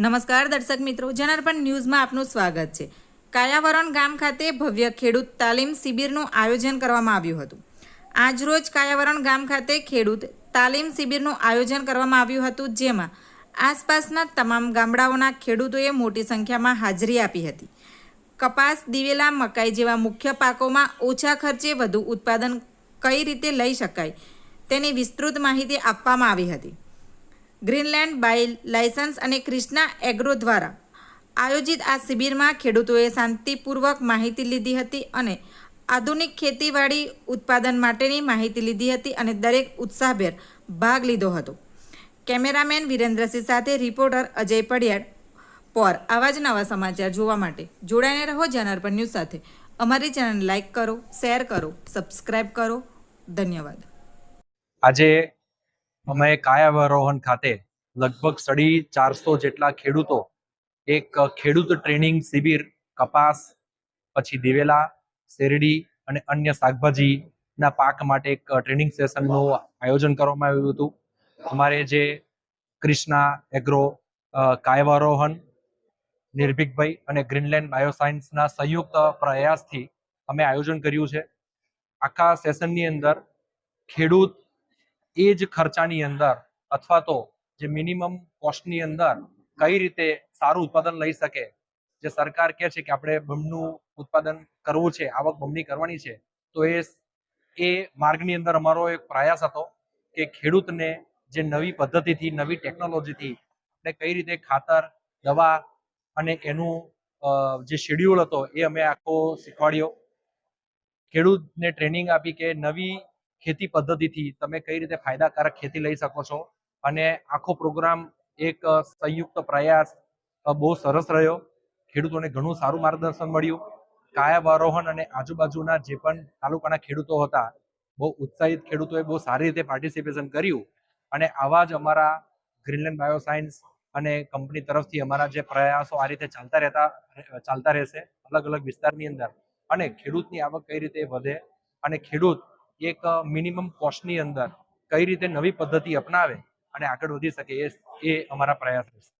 નમસ્કાર દર્શક મિત્રો, જનાર્પણ ન્યૂઝમાં આપનું સ્વાગત છે. કાયાવરણ ગામ ખાતે ભવ્ય ખેડૂત તાલીમ શિબિરનું આયોજન કરવામાં આવ્યું હતું. આજરોજ કાયાવરણ ગામ ખાતે ખેડૂત તાલીમ શિબિરનું આયોજન કરવામાં આવ્યું હતું, જેમાં આસપાસના તમામ ગામડાઓના ખેડૂતોએ મોટી સંખ્યામાં હાજરી આપી હતી. કપાસ, દિવેલા, મકાઈ જેવા મુખ્ય પાકોમાં ઓછા ખર્ચે વધુ ઉત્પાદન કઈ રીતે લઈ શકાય તેની વિસ્તૃત માહિતી આપવામાં આવી હતી. ગ્રીનલેન્ડ બાય લાયસન્સ અને ક્રિષ્ના એગ્રો દ્વારા આયોજિત આ શિબિરમાં ખેડૂતોએ શાંતિપૂર્વક માહિતી લીધી હતી અને આધુનિક ખેતીવાડી ઉત્પાદન માટેની માહિતી લીધી હતી અને દરેક ઉત્સાહભેર ભાગ લીધો હતો. કેમેરામેન વિરેન્દ્રસિંહ સાથે રિપોર્ટર અજય પડિયાડ પર આવા જ નવા સમાચાર જોવા માટે જોડાઈને રહો જનાર્પણ ન્યૂઝ સાથે. અમારી ચેનલ લાઇક કરો, શેર કરો, સબસ્ક્રાઇબ કરો. ધન્યવાદ. આજે અમે કાયાવરોહન ખાતે લગભગ સાડી ચારસો જેટલા ખેડૂતો, એક ખેડૂત ટ્રેનિંગ શિબિર, કપાસ, પછી દિવેલા, શેરડી અને અન્ય શાકભાજીના પાક માટે એક ટ્રેનિંગ સેશનનું આયોજન કરવામાં આવ્યું હતું. અમારે જે ક્રિષ્ના એગ્રો કાયવારોહન, નિર્ભિકભાઈ અને ગ્રીનલેન્ડ બાયોસાયન્સના સંયુક્ત પ્રયાસથી અમે આયોજન કર્યું છે. આખા સેશનની અંદર ખેડૂત એ જ ખર્ચાની અંદર અથવા તો જે મિનિમમ કોસ્ટની અંદર કઈ રીતે સારું ઉત્પાદન લઈ શકે. જે સરકાર કહે છે કે આપણે બમનું ઉત્પાદન કરવું છે, આવક બમણી કરવાની છે, તો એ એ માર્ગની અંદર અમારો એક પ્રયાસ હતો કે ખેડૂતને જે નવી પદ્ધતિથી, નવી ટેકનોલોજીથી આપણે કઈ રીતે ખાતર, દવા અને એનું જે શેડ્યુલ હતો એ અમે આખો શીખવાડ્યો. ખેડૂતને ટ્રેનિંગ આપી કે નવી ખેતી પદ્ધતિથી તમે કઈ રીતે ફાયદાકારક ખેતી લઈ શકો છો? અને આખો પ્રોગ્રામ એક સંયુક્ત પ્રયાસ બહુ સરસ રહ્યો. ખેડૂતોને ઘણું સારું માર્ગદર્શન મળ્યું. કાયાવરોહન અને આજુબાજુના જે પણ તાલુકાના ખેડૂતો હતા, બહુ ઉત્સાહિત ખેડૂતોએ બહુ સારી રીતે પાર્ટિસિપેશન કર્યું. અને આવા જ અમારા ગ્રીનલેન્ડ બાયોસાયન્સ અને કંપની તરફથી અમારા જે પ્રયાસો આ રીતે ચાલતા રહેતા ચાલતા રહેશે અલગ અલગ વિસ્તારની અંદર. અને ખેડૂતની આવક કઈ રીતે વધે? અને ખેડૂત એક મિનિમમ કોસ્ટની અંદર કઈ રીતે નવી પદ્ધતિ અપનાવે અને આગળ વધી શકે એ અમારા પ્રયાસ રહેશે.